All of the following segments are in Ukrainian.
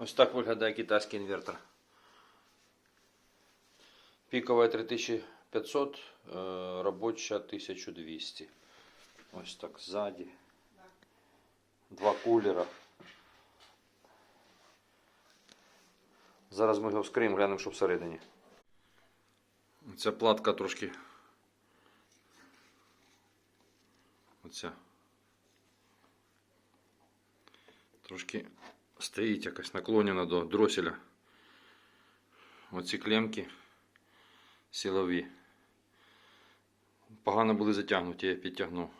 Ось так виглядає китайський інвертор. Пікова 3500, е, робоча 1200. Ось так ззаді. Два кулера. Зараз ми його вскриємо, глянемо, що всередині. Ця платка трошки. Оця. Трошки стоїть якось наклонена до дроселя. Оці клемки силові. Погано були затягнуті, я підтягнув.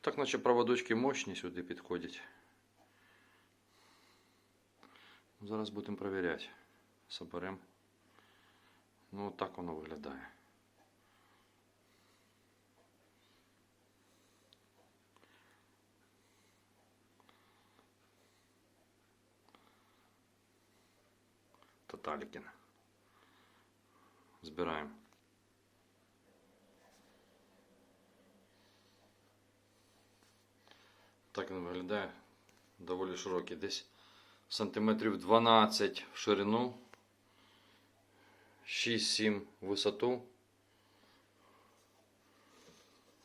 Так наче проводочки мощні сюди підходять. Зараз будемо перевіряти. Соберемо. Ну, так воно виглядає. Таталікін. Збираємо. Так він виглядає. Доволі широкий. Десь сантиметрів 12 в ширину. 6-7 в висоту.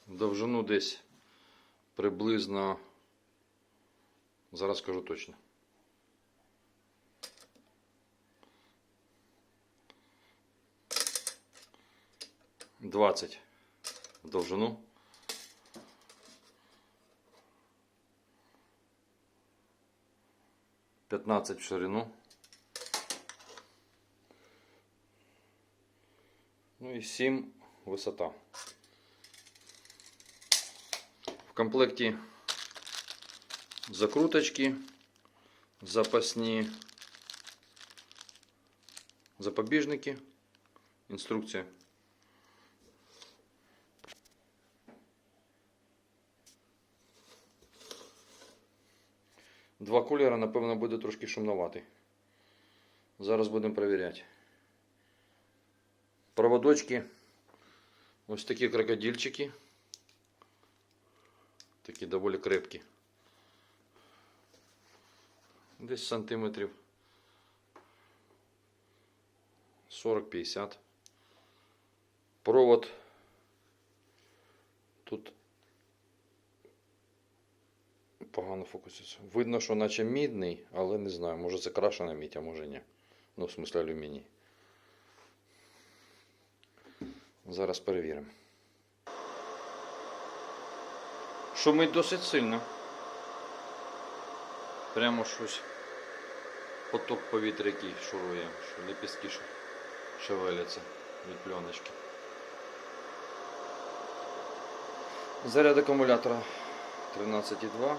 Довжину десь приблизно. Зараз скажу точно. Двадцять в довжину. П'ятнадцять в ширину. Ну і 7 висота. В комплекті закруточки, запасні запобіжники, інструкція. Два кулера, напевно, буде трошки шумноватий. Зараз будемо перевіряти. Проводочки. Ось такі крокодильчики. Такі доволі крепкі. Десь сантиметрів 40-50. Провод. Тут погано фокусується. Видно, що наче мідний, але не знаю, може це крашена мідь, а може ні. Ну, в смислі алюміній. Зараз перевіримо. Шумить досить сильно. Прямо щось. Поток повітря який шурує, що лепістки шевеляться від пленочки. Заряд акумулятора 13,2.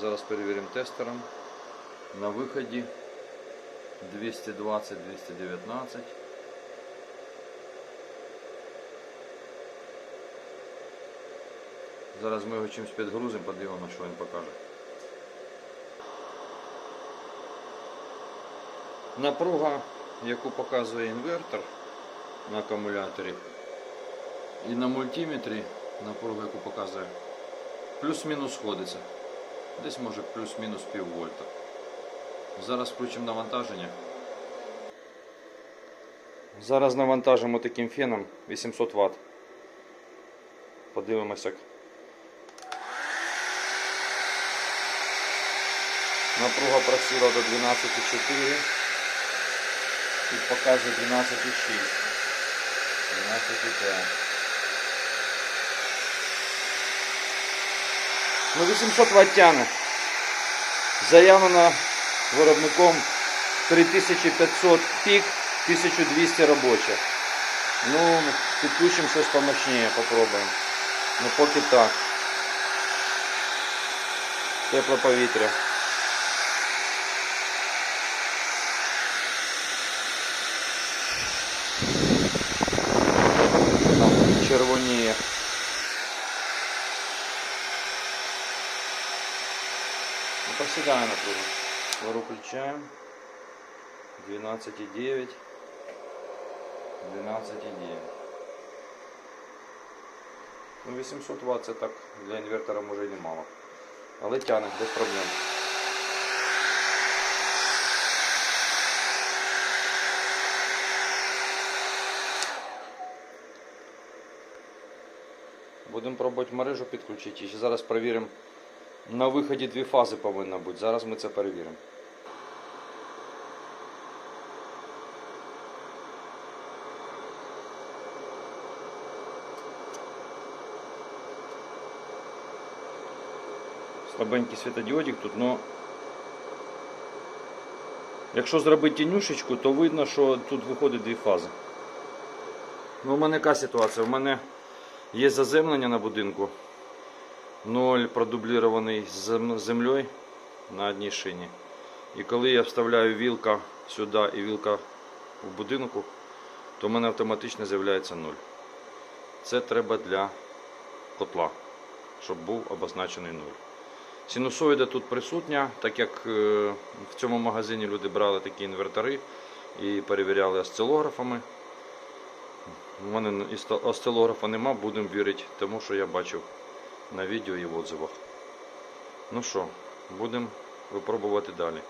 Зараз перевіримо тестером. На виході 220-219. Зараз ми його чимось підгрузимо, подивимося, що він покаже. Напруга, яку показує інвертор на акумуляторі, і на мультиметрі напругу, яку показує, плюс-мінус сходиться. Десь може плюс-мінус пів вольта. Зараз включимо навантаження. Зараз навантажимо таким феном 800 Вт. Подивимося. Напруга просіла до 12,4 і показує 12,6. 12,5. Ну 800 Вт тягне. Заявлено виробником 3500 пік, 1200 робоча. Ну, підключимо щось помощніше, попробуємо. Ну поки так. Тепле повітря. Там червоніє. Сідаємо трохи. Гору включаємо. 12,9. 12,9. Ну 800 Вт це так для інвертора може і немало. Але тягне без проблем. Будемо пробувати мережу підключити. І зараз перевіримо на виході дві фази повинно бути. Зараз ми це перевіримо. Слабенький світодіодик тут, но якщо зробити тінюшечку, то видно, що тут виходить дві фази. Ну, у мене яка ситуація? У мене є заземлення на будинку. Ноль продублірований з землею на одній шині. І коли я вставляю вілка сюди і вілка в будинку, то в мене автоматично з'являється нуль. Це треба для котла, щоб був обозначений нуль. Синусоїда тут присутня, так як е, в цьому магазині люди брали такі інвертори і перевіряли осцилографами. У мене осцилографа нема, будемо вірити тому, що я бачив на відео і в отзивах. Ну що, будемо випробувати далі.